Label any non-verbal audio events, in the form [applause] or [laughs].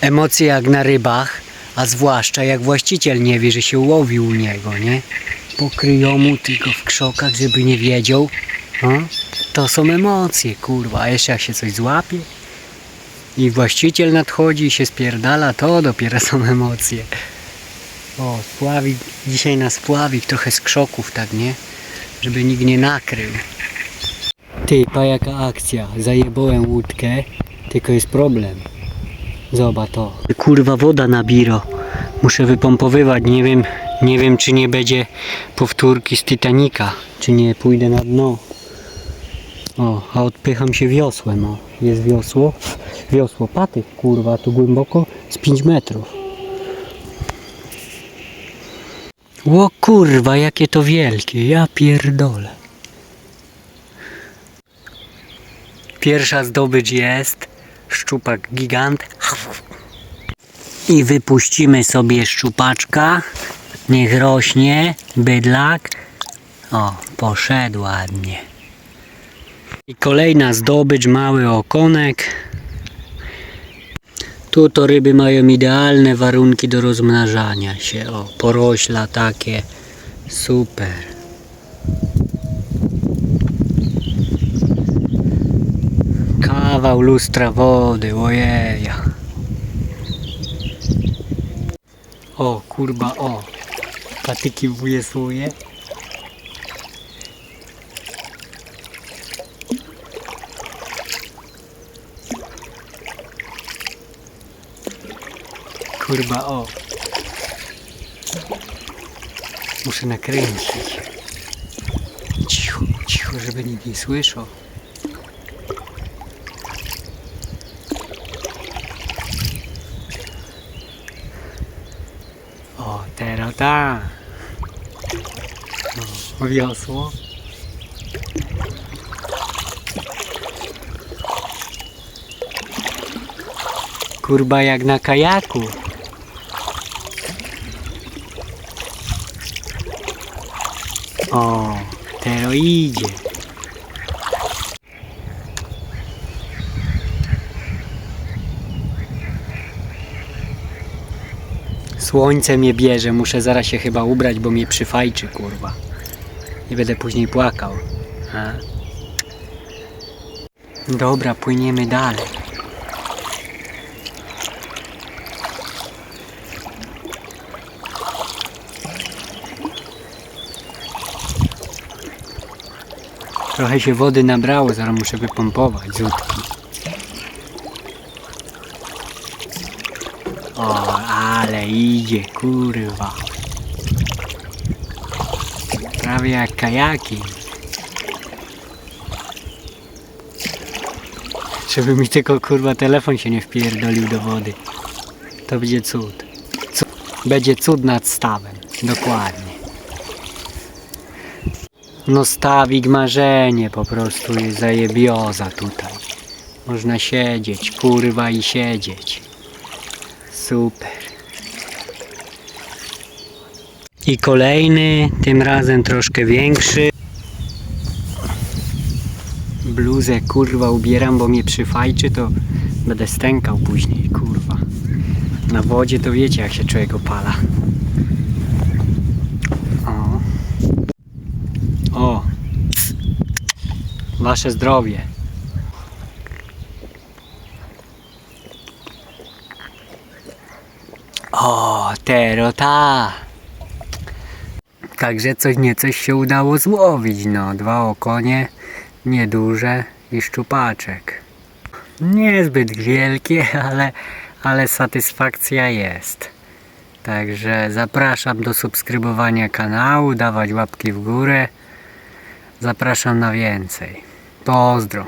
Emocje jak na rybach, a zwłaszcza jak właściciel nie wie, że się łowi u niego, nie? Pokryją mu tylko w krzokach, żeby nie wiedział. No? To są emocje, kurwa. A jeszcze jak się coś złapie i właściciel nadchodzi i się spierdala, to dopiero są emocje. O, spławik, dzisiaj na spławik, trochę z krzoków, tak nie? Żeby nikt nie nakrył. Ty, pa jaka akcja. Zajebałem łódkę, tylko jest problem. Zobacz to. Kurwa woda na biro. Muszę wypompowywać. Nie wiem, nie wiem czy nie będzie powtórki z Titanica. Czy nie pójdę na dno. O, a odpycham się wiosłem. O, jest wiosło. Wiosło patyk, kurwa, tu głęboko z 5 metrów. Ło kurwa, jakie to wielkie. Ja pierdolę. Pierwsza zdobycz jest szczupak gigant. I wypuścimy sobie szczupaczka. Niech rośnie bydlak. O, poszedł ładnie. I kolejna zdobycz, mały okonek. Tu to ryby mają idealne warunki do rozmnażania się. O, porośla takie. Super. Kawał lustra wody, ojeja. O, kurba, o. Patyki wujesuje. Kurba, o. Muszę nakręcić. Cicho, cicho, żeby nikt nie słyszał. O, teraz tak. O, wiosło. Kurba jak na kajaku. O, teraz idzie. Słońce mnie bierze, muszę zaraz się chyba ubrać, bo mnie przyfajczy, kurwa. Nie będę później płakał. A? Dobra, płyniemy dalej. Trochę się wody nabrało, zaraz muszę wypompować z łódki. O, ale idzie, kurwa. Prawie jak kajaki. Żeby mi tylko kurwa telefon się nie wpierdolił do wody. To będzie cud. cud. Będzie cud nad stawem. Dokładnie. No stawik marzenie po prostu jest zajebioza tutaj. Można siedzieć, kurwa i siedzieć. Super. I kolejny, tym razem troszkę większy. Bluzę kurwa ubieram, bo mnie przyfajczy, to będę stękał później, kurwa. Na wodzie to wiecie jak się człowiek opala. O. O. Wasze zdrowie. O, terota. Także coś niecoś się udało złowić, no. Dwa okonie, nieduże i szczupaczek. Niezbyt wielkie, [laughs] ale, ale satysfakcja jest. Także zapraszam do subskrybowania kanału, dawać łapki w górę. Zapraszam na więcej. Pozdro.